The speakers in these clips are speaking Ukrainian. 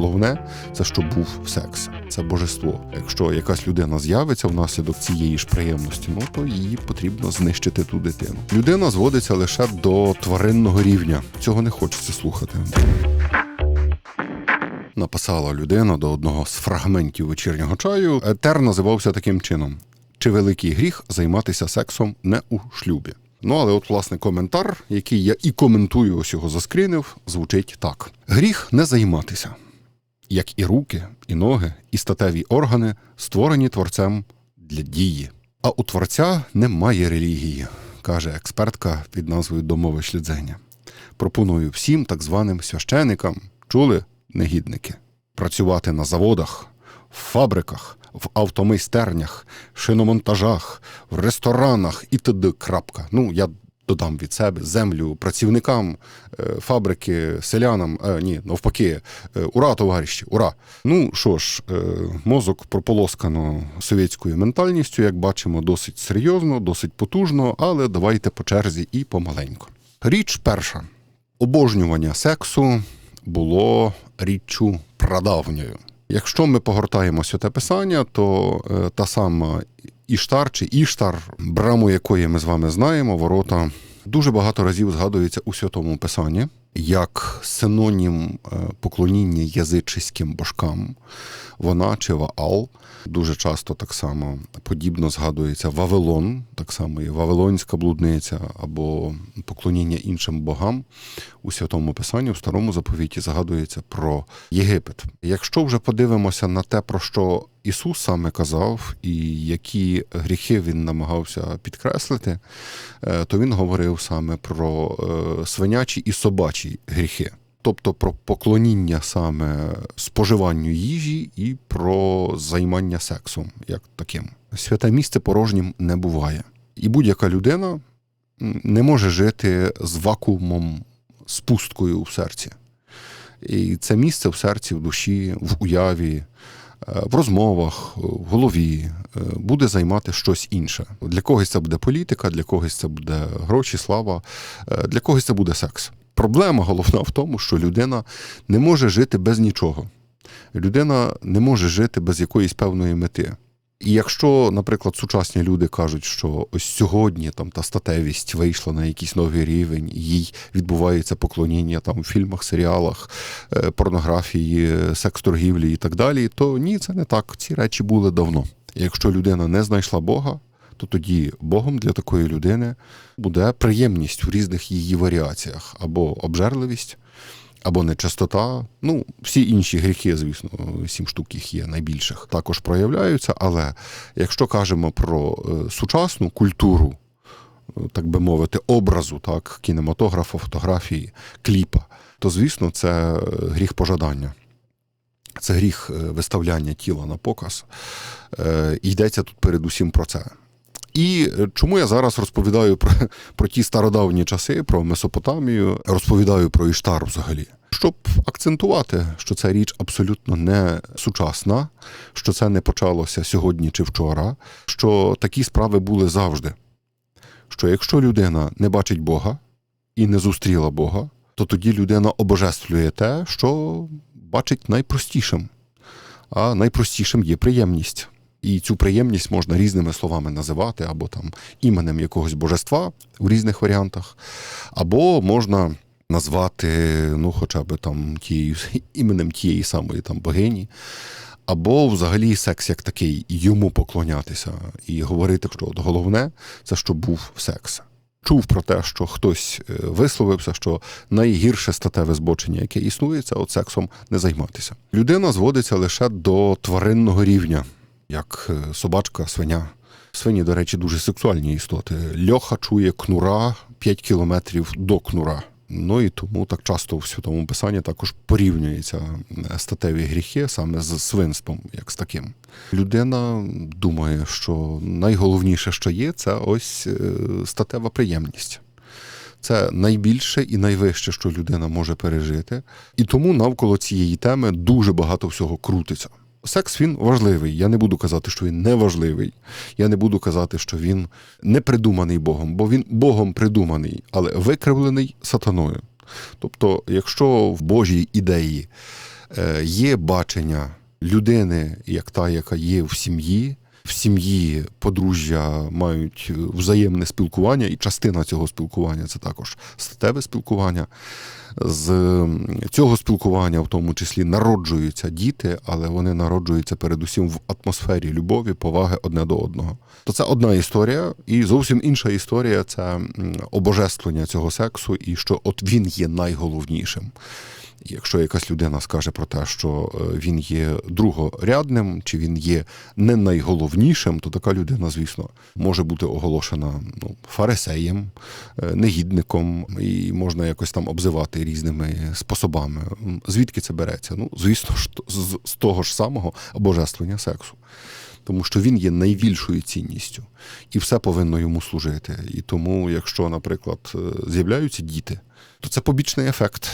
головне це щоб був секс, це божество. Якщо якась людина з'явиться внаслідок цієї ж приємності, ну то її потрібно знищити ту дитину. Людина зводиться лише до тваринного рівня. Цього не хочеться слухати. Написала людина до одного з фрагментів вечірнього чаю. Етер називався таким чином: чи великий гріх займатися сексом не у шлюбі? Ну, але от, власне, коментар, який я і коментую, ось його заскрінив, звучить так: гріх не займатися, як і руки, і ноги, і статеві органи створені творцем для дії. А у творця немає релігії, каже експертка під назвою Домове шлідзення. Пропоную всім так званим священикам, чули негідники, працювати на заводах, в фабриках, в автомайстернях, шиномонтажах, в ресторанах і т.д. крапка. Ну, я додам від себе землю працівникам е, фабрики, селянам. Е, ні, навпаки, е, ура, товариші, ура. Ну що ж, мозок прополоскано совєтською ментальністю, як бачимо, досить серйозно, досить потужно, але давайте по черзі і помаленьку. Річ перша: обожнювання сексу було річчю прадавньою. Якщо ми погортаємо святе писання, то та сама Іштар чи Іштар, браму якої ми з вами знаємо, ворота дуже багато разів згадується у святому писанні як синонім е, поклоніння язичиським божкам. Вона чи Ваал. Дуже часто так само подібно згадується Вавилон, так само і Вавилонська блудниця або поклоніння іншим богам у святому писанні, в старому заповіті згадується про Єгипет. Якщо вже подивимося на те, про що Ісус саме казав, і які гріхи він намагався підкреслити, е, то він говорив саме про е, свинячі і собачі гріхи тобто про поклоніння саме споживанню їжі і про займання сексом як таким. Святе місце порожнім не буває. І будь-яка людина не може жити з вакуумом, з пусткою в серці. І це місце в серці, в душі, в уяві, в розмовах, в голові е, буде займати щось інше. Для когось це буде політика, для когось це буде гроші, слава, е, для когось це буде секс. Проблема головна в тому, що людина не може жити без нічого. Людина не може жити без якоїсь певної мети. І якщо, наприклад, сучасні люди кажуть, що ось сьогодні там та статевість вийшла на якийсь новий рівень, їй відбувається поклоніння там у фільмах, серіалах, е, порнографії, секс-торгівлі і так далі, то ні, це не так. Ці речі були давно. Якщо людина не знайшла Бога, то тоді Богом для такої людини буде приємність в різних її варіаціях або обжерливість, або нечистота. Ну, всі інші гріхи, звісно, сім штук їх є найбільших, також проявляються. Але якщо кажемо про е, сучасну культуру, е, так би мовити, образу, так, кінематографа, фотографії, кліпа, то звісно, це е, гріх пожадання. Це гріх виставляння тіла на показ. І йдеться тут передусім про це. І чому я зараз розповідаю про про ті стародавні часи, про Месопотамію, розповідаю про Іштар взагалі, щоб акцентувати, що ця річ абсолютно не сучасна, що це не почалося сьогодні чи вчора, що такі справи були завжди. Що якщо людина не бачить Бога і не зустріла Бога, то тоді людина обожествлює те, що бачить найпростішим, а найпростішим є приємність. І цю приємність можна різними словами називати, або там іменем якогось божества в різних варіантах, або можна назвати ну, хоча б там тією іменем тієї самої там богині, або взагалі секс як такий, йому поклонятися і говорити, що от головне це щоб був секс. Чув про те, що хтось е, висловився, що найгірше статеве збочення, яке існує, це от сексом не займатися. Людина зводиться лише до тваринного рівня як е, собачка, свиня. Свині, до речі, дуже сексуальні істоти. Льоха чує кнура 5 кілометрів до кнура. Ну і тому так часто в святому писанні також порівнюються е, статеві гріхи саме з свинством, як з таким. Людина думає, що найголовніше, що є, це ось е, статева приємність. Це найбільше і найвище, що людина може пережити. І тому навколо цієї теми дуже багато всього крутиться секс він важливий. Я не буду казати, що він не важливий. Я не буду казати, що він не придуманий Богом, бо він Богом придуманий, але викривлений сатаною. Тобто, якщо в Божій ідеї Е, Є бачення людини, як та, яка є в сім'ї. В сім'ї подружжя мають взаємне спілкування, і частина цього спілкування це також статеве спілкування. З цього спілкування, в тому числі, народжуються діти, але вони народжуються передусім в атмосфері любові, поваги одне до одного. То це одна історія, і зовсім інша історія це обожествлення цього сексу, і що от він є найголовнішим. Якщо якась людина скаже про те, що е, він є другорядним, чи він є не найголовнішим, то така людина, звісно, може бути оголошена ну, фарисеєм, е, негідником, і можна якось там обзивати різними способами. Звідки це береться? Ну, звісно з, того ж самого божествлення сексу. Тому що він є найбільшою цінністю, і все повинно йому служити. І тому, якщо, наприклад, е, з'являються діти, то це побічний ефект.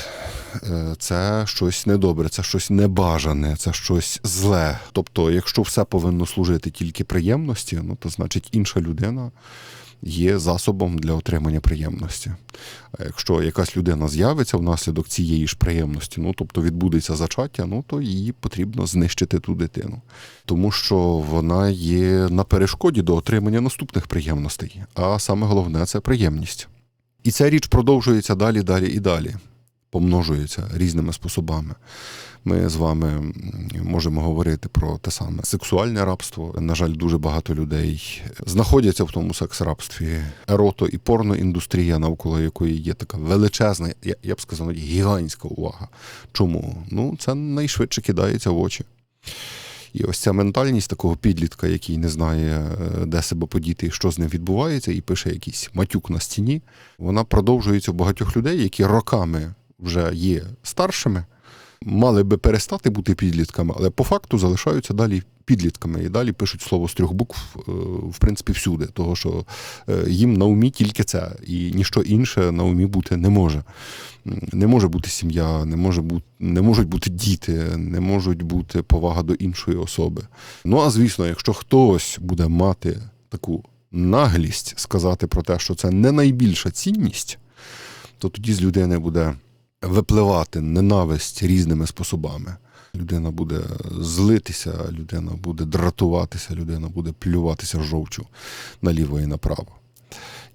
Е, Це щось недобре, це щось небажане, це щось зле. Тобто, якщо все повинно служити тільки приємності, ну то значить інша людина є засобом для отримання приємності. А якщо якась людина з'явиться внаслідок цієї ж приємності, ну тобто відбудеться зачаття, ну то її потрібно знищити ту дитину, тому що вона є на перешкоді до отримання наступних приємностей. А саме головне це приємність. І ця річ продовжується далі, далі і далі, помножується різними способами. Ми з вами можемо говорити про те саме сексуальне рабство. На жаль, дуже багато людей знаходяться в тому секс-рабстві. Ерото і порноіндустрія, навколо якої є така величезна, я, б сказав, гігантська увага. Чому? Ну, це найшвидше кидається в очі. І ось ця ментальність такого підлітка, який не знає, е, де себе подіти що з ним відбувається, і пише якийсь матюк на стіні, вона продовжується в багатьох людей, які роками вже є старшими, мали би перестати бути підлітками, але по факту залишаються далі підлітками і далі пишуть слово з трьох букв, е, в принципі, всюди, того що е, їм на умі тільки це, і ніщо інше на умі бути не може. Не може бути сім'я, не може бути, не можуть бути діти, не можуть бути повага до іншої особи. Ну а звісно, якщо хтось буде мати таку наглість сказати про те, що це не найбільша цінність, то тоді з людини буде випливати ненависть різними способами. Людина буде злитися, людина буде дратуватися, людина буде плюватися жовчу наліво і направо.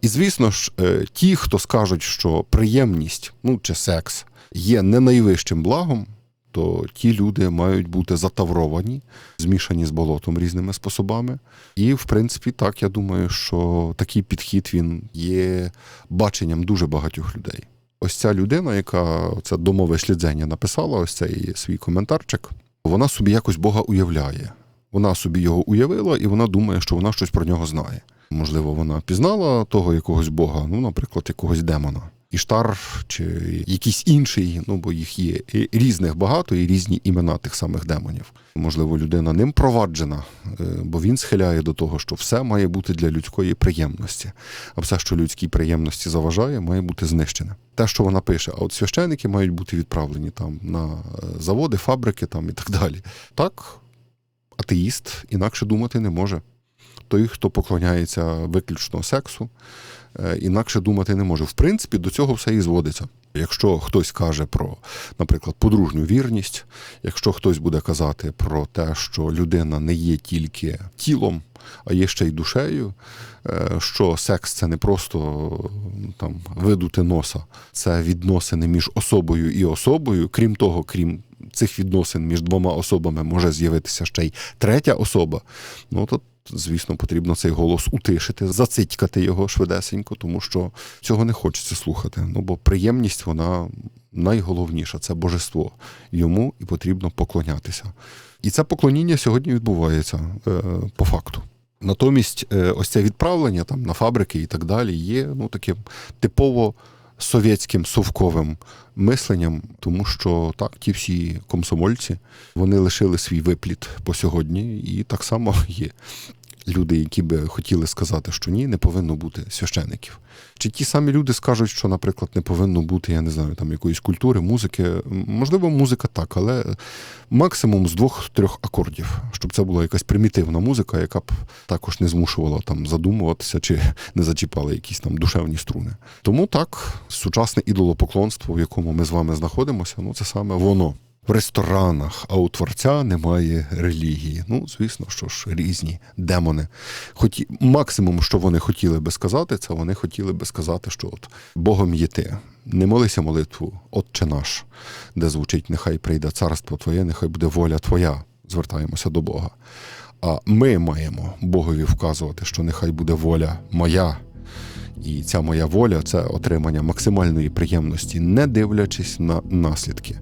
І звісно ж, е, ті, хто скажуть, що приємність, ну чи секс є не найвищим благом, то ті люди мають бути затавровані, змішані з болотом різними способами. І, в принципі, так я думаю, що такий підхід він є баченням дуже багатьох людей. Ось ця людина, яка це домове слідзення написала, ось цей свій коментарчик, вона собі якось Бога уявляє. Вона собі його уявила, і вона думає, що вона щось про нього знає. Можливо, вона пізнала того якогось Бога, ну, наприклад, якогось демона. Іштар чи якийсь інший, ну бо їх є різних багато і різні імена тих самих демонів. Можливо, людина ним проваджена, е, бо він схиляє до того, що все має бути для людської приємності, а все, що людській приємності заважає, має бути знищене. Те, що вона пише, а от священики мають бути відправлені там на е, заводи, фабрики там і так далі. Так, атеїст інакше думати не може. Той, хто поклоняється виключно сексу, е, інакше думати не може. В принципі, до цього все і зводиться. Якщо хтось каже про, наприклад, подружню вірність, якщо хтось буде казати про те, що людина не є тільки тілом, а є ще й душею, е, що секс це не просто там видути носа, це відносини між особою і особою. Крім того, крім цих відносин між двома особами може з'явитися ще й третя особа. Ну то звісно, потрібно цей голос утишити, зацитькати його швидесенько, тому що цього не хочеться слухати. Ну бо приємність вона найголовніша це божество. Йому і потрібно поклонятися. І це поклоніння сьогодні відбувається е, по факту. Натомість, е, ось це відправлення там на фабрики і так далі є ну таким типово совєтським совковим мисленням, тому що так, ті всі комсомольці вони лишили свій випліт по сьогодні, і так само є люди, які би хотіли сказати, що ні, не повинно бути священиків. Чи ті самі люди скажуть, що, наприклад, не повинно бути, я не знаю, там якоїсь культури, музики. Можливо, музика так, але максимум з двох-трьох акордів, щоб це була якась примітивна музика, яка б також не змушувала там задумуватися чи не зачіпала якісь там душевні струни. Тому так, сучасне ідолопоклонство, в якому ми з вами знаходимося, ну це саме воно. В ресторанах, а у творця немає релігії. Ну, звісно, що ж різні демони. Хоті... Максимум, що вони хотіли би сказати, це вони хотіли би сказати, що от Богом є ти. Не молися молитву, Отче наш, де звучить Нехай прийде царство Твоє, нехай буде воля Твоя. Звертаємося до Бога. А ми маємо Богові вказувати, що нехай буде воля моя. І ця моя воля це отримання максимальної приємності, не дивлячись на наслідки.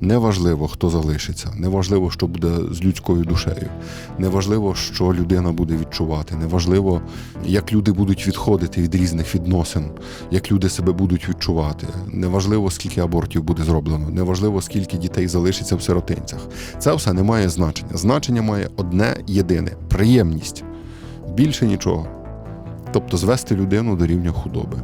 Неважливо, хто залишиться, неважливо, що буде з людською душею, неважливо, що людина буде відчувати, неважливо, як люди будуть відходити від різних відносин, як люди себе будуть відчувати. Неважливо, скільки абортів буде зроблено, неважливо, скільки дітей залишиться в сиротинцях. Це все не має значення. Значення має одне єдине приємність. Більше нічого тобто звести людину до рівня худоби.